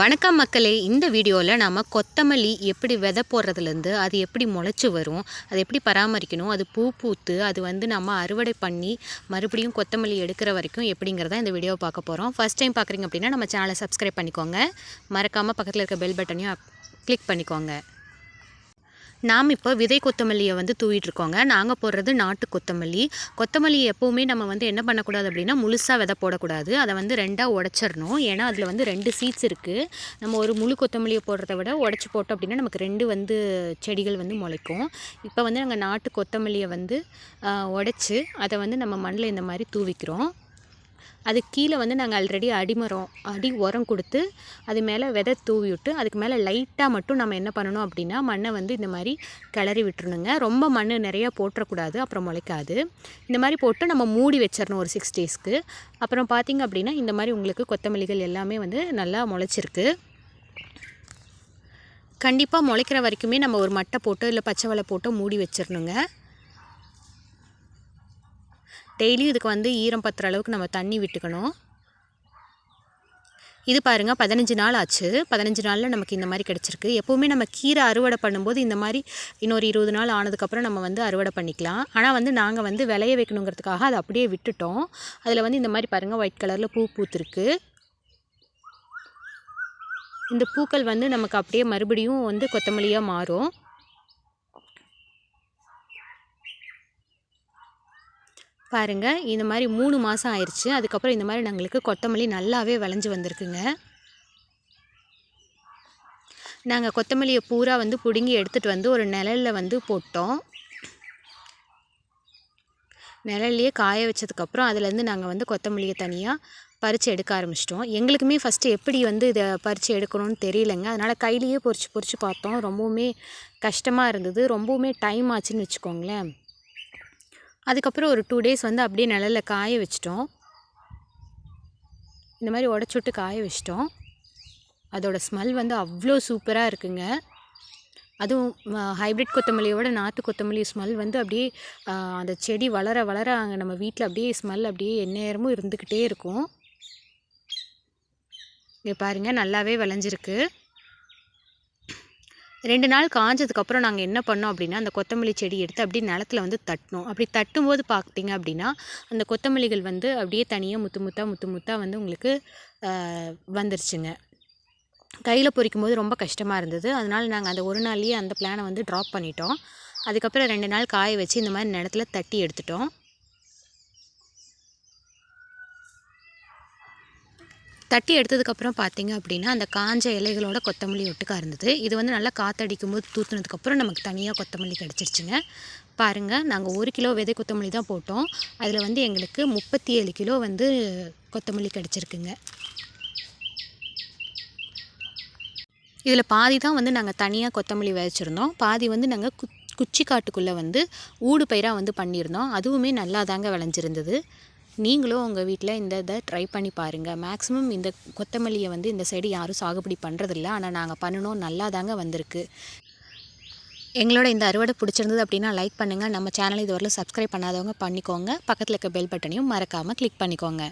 வணக்கம் மக்களே. இந்த வீடியோவில் நாம் கொத்தமல்லி எப்படி விதை போடுறதுலேருந்து அது எப்படி முளைச்சி வரும் அது எப்படி பராமரிக்கணும் அது பூ பூத்து அது வந்து நம்ம அறுவடை பண்ணி மறுபடியும் கொத்தமல்லி எடுக்கிற வரைக்கும் எப்படிங்கிறத இந்த வீடியோவை பார்க்க போகிறோம் ஃபஸ்ட் டைம் பார்க்குறீங்க அப்படின்னா நம்ம சேனலை சப்ஸ்கிரைப் பண்ணிக்கோங்க. மறக்காமல் பக்கத்தில் இருக்க பெல் பட்டனையும் கிளிக் பண்ணிக்கோங்க. நாம் இப்போ விதை கொத்தமல்லியை வந்து தூவிட்டு இருக்கோங்க நாங்கள் போடுறது நாட்டு கொத்தமல்லி. கொத்தமல்லி எப்போவுமே நம்ம வந்து என்ன பண்ணக்கூடாது அப்படின்னா முழுசாக விதை போடக்கூடாது. அதை வந்து ரெண்டாக உடச்சிடணும். ஏன்னா அதில் வந்து ரெண்டு சீட்ஸ் இருக்குது நம்ம ஒரு முழு கொத்தமல்லியை போடுறத விட உடச்சி போட்டோம் அப்படின்னா நமக்கு ரெண்டு வந்து செடிகள் வந்து முளைக்கும். இப்போ வந்து நாங்கள் நாட்டு கொத்தமல்லியை வந்து உடச்சி அதை வந்து நம்ம மண்ணில் இந்த மாதிரி தூவிக்கிறோம். அது கீழே வந்து நாங்கள் ஆல்ரெடி அடிமரம் அடி உரம் கொடுத்து அது மேலே விதை தூவி விட்டு அதுக்கு மேலே லைட்டாக மட்டும் நம்ம என்ன பண்ணணும் அப்படின்னா மண்ணை வந்து இந்த மாதிரி கிளறி விட்டுருணுங்க ரொம்ப மண் நிறையா போட்டுறக்கூடாது அப்புறம் முளைக்காது. இந்த மாதிரி போட்டு நம்ம மூடி வச்சிடணும் ஒரு சிக்ஸ் டேஸ்க்கு அப்புறம் பார்த்திங்க அப்படின்னா இந்த மாதிரி உங்களுக்கு கொத்தமல்லிகள் எல்லாமே வந்து நல்லா முளைச்சிருக்கு. கண்டிப்பாக முளைக்கிற வரைக்குமே நம்ம ஒரு மட்டை போட்டு இல்லை பச்சை வலை போட்டு மூடி வச்சிடணுங்க டெய்லியும் இதுக்கு வந்து ஈரம் பத்துற அளவுக்கு நம்ம தண்ணி விட்டுக்கணும். இது பாருங்கள் பதினஞ்சு நாள் ஆச்சு. பதினஞ்சு நாளில் நமக்கு இந்த மாதிரி கிடச்சிருக்கு. எப்போவுமே நம்ம கீரை அறுவடை பண்ணும்போது இந்த மாதிரி இன்னொரு இருபது நாள் ஆனதுக்கப்புறம் நம்ம வந்து அறுவடை பண்ணிக்கலாம். ஆனால் வந்து நாங்கள் வந்து விளைய வைக்கணுங்கிறதுக்காக அதை அப்படியே விட்டுட்டோம். அதில் வந்து இந்த மாதிரி பாருங்கள் ஒயிட் கலரில் பூ பூத்துருக்கு. இந்த பூக்கள் வந்து நமக்கு அப்படியே மறுபடியும் வந்து கொத்தமல்லியாக மாறும். பாருங்கள் இந்த மாதிரி மூணு மாதம் ஆயிடுச்சு அதுக்கப்புறம் இந்த மாதிரி நாங்களுக்கு கொத்தமல்லி நல்லாவே விளைஞ்சி வந்திருக்குங்க. நாங்கள் கொத்தமல்லியை பூரா வந்து பிடுங்கி எடுத்துகிட்டு வந்து ஒரு நிழலில் வந்து போட்டோம். நிழல்லையே காய வச்சதுக்கப்புறம் அதுலேருந்து நாங்கள் வந்து கொத்தமல்லியை தனியாக பறித்து எடுக்க ஆரம்பிச்சிட்டோம். எங்களுக்குமே ஃபஸ்ட்டு எப்படி வந்து இதை பறித்து எடுக்கணும்னு தெரியலங்க. அதனால் கையிலேயே பொறிச்சு பொறிச்சு பார்த்தோம். ரொம்பவுமே கஷ்டமாக இருந்தது. ரொம்பவுமே டைம் ஆச்சுன்னு வச்சுக்கோங்களேன். அதுக்கப்புறம் ஒரு டூ டேஸ் வந்து அப்படியே நிழலில் காய வச்சிட்டோம். இந்த மாதிரி உடச்சுட்டு காய வச்சிட்டோம். அதோட ஸ்மெல் வந்து அவ்வளோ சூப்பராக இருக்குங்க. அதுவும் ஹைப்ரிட் கொத்தமல்லியோட நாட்டு கொத்தமல்லி ஸ்மெல் வந்து அப்படியே அந்த செடி வளர வளர அங்கே நம்ம வீட்டில் அப்படியே ஸ்மெல் அப்படியே எந்நேரமும் இருந்துக்கிட்டே இருக்கும். இங்கே பாருங்கள் நல்லாவே விளைஞ்சிருக்கு. ரெண்டு நாள் காஞ்சதுக்கப்புறம் நாங்கள் என்ன பண்ணோம் அப்படின்னா அந்த கொத்தமல்லி செடி எடுத்து அப்படியே நிலத்துல வந்து தட்டினோம். அப்படி தட்டும்போது பார்த்தீங்க அப்படின்னா அந்த கொத்தமல்லிகள் வந்து அப்படியே தனியாக முத்து முத்தாக முத்து முத்தாக வந்து உங்களுக்கு வந்துருச்சுங்க. கையில் பொறிக்கும் போது ரொம்ப கஷ்டமாக இருந்தது. அதனால் நாங்கள் அந்த ஒரு நாள்லேயே அந்த பிளானை வந்து ட்ராப் பண்ணிட்டோம். அதுக்கப்புறம் ரெண்டு நாள் காய வச்சு இந்த மாதிரி நிலத்துல தட்டி எடுத்துட்டோம். தட்டி எடுத்ததுக்கப்புறம் பார்த்தீங்க அப்படின்னா அந்த காஞ்ச இலைகளோட கொத்தமல்லி ஒட்டுக்காக இருந்தது இது வந்து நல்லா காற்றடிக்கும் போது தூத்துனதுக்கப்புறம் நமக்கு தனியாக கொத்தமல்லி கிடச்சிருச்சுங்க. பாருங்கள் நாங்கள் ஒரு கிலோ விதை கொத்தமல்லி தான் போட்டோம். அதில் வந்து எங்களுக்கு முப்பத்தி ஏழு கிலோ வந்து கொத்தமல்லி கிடச்சிருக்குங்க. இதில் பாதி தான் வந்து நாங்கள் தனியாக கொத்தமல்லி விதைச்சிருந்தோம். பாதி வந்து நாங்கள் குச்சி காட்டுக்குள்ளே வந்து ஊடு பயிராக வந்து பண்ணியிருந்தோம். அதுவுமே நல்லா தாங்க விளைஞ்சிருந்தது. நீங்களும் உங்கள் வீட்டில் இந்த இதை ட்ரை பண்ணி பாருங்கள் மேக்ஸிமம் இந்த கொத்தமல்லியை வந்து இந்த சைடு யாரும் சாகுபடி பண்ணுறதில்ல ஆனால் நாங்கள் பண்ணணும் நல்லா தாங்க வந்திருக்கு. எங்களோட இந்த அறுவடை பிடிச்சிருந்தது அப்படின்னா லைக் பண்ணுங்கள் நம்ம சேனல் இதுவரையில் சப்ஸ்கிரைப் பண்ணாதவங்க பண்ணிக்கோங்க. பக்கத்தில் இருக்க பெல் பட்டனையும் மறக்காமல் கிளிக் பண்ணிக்கோங்க.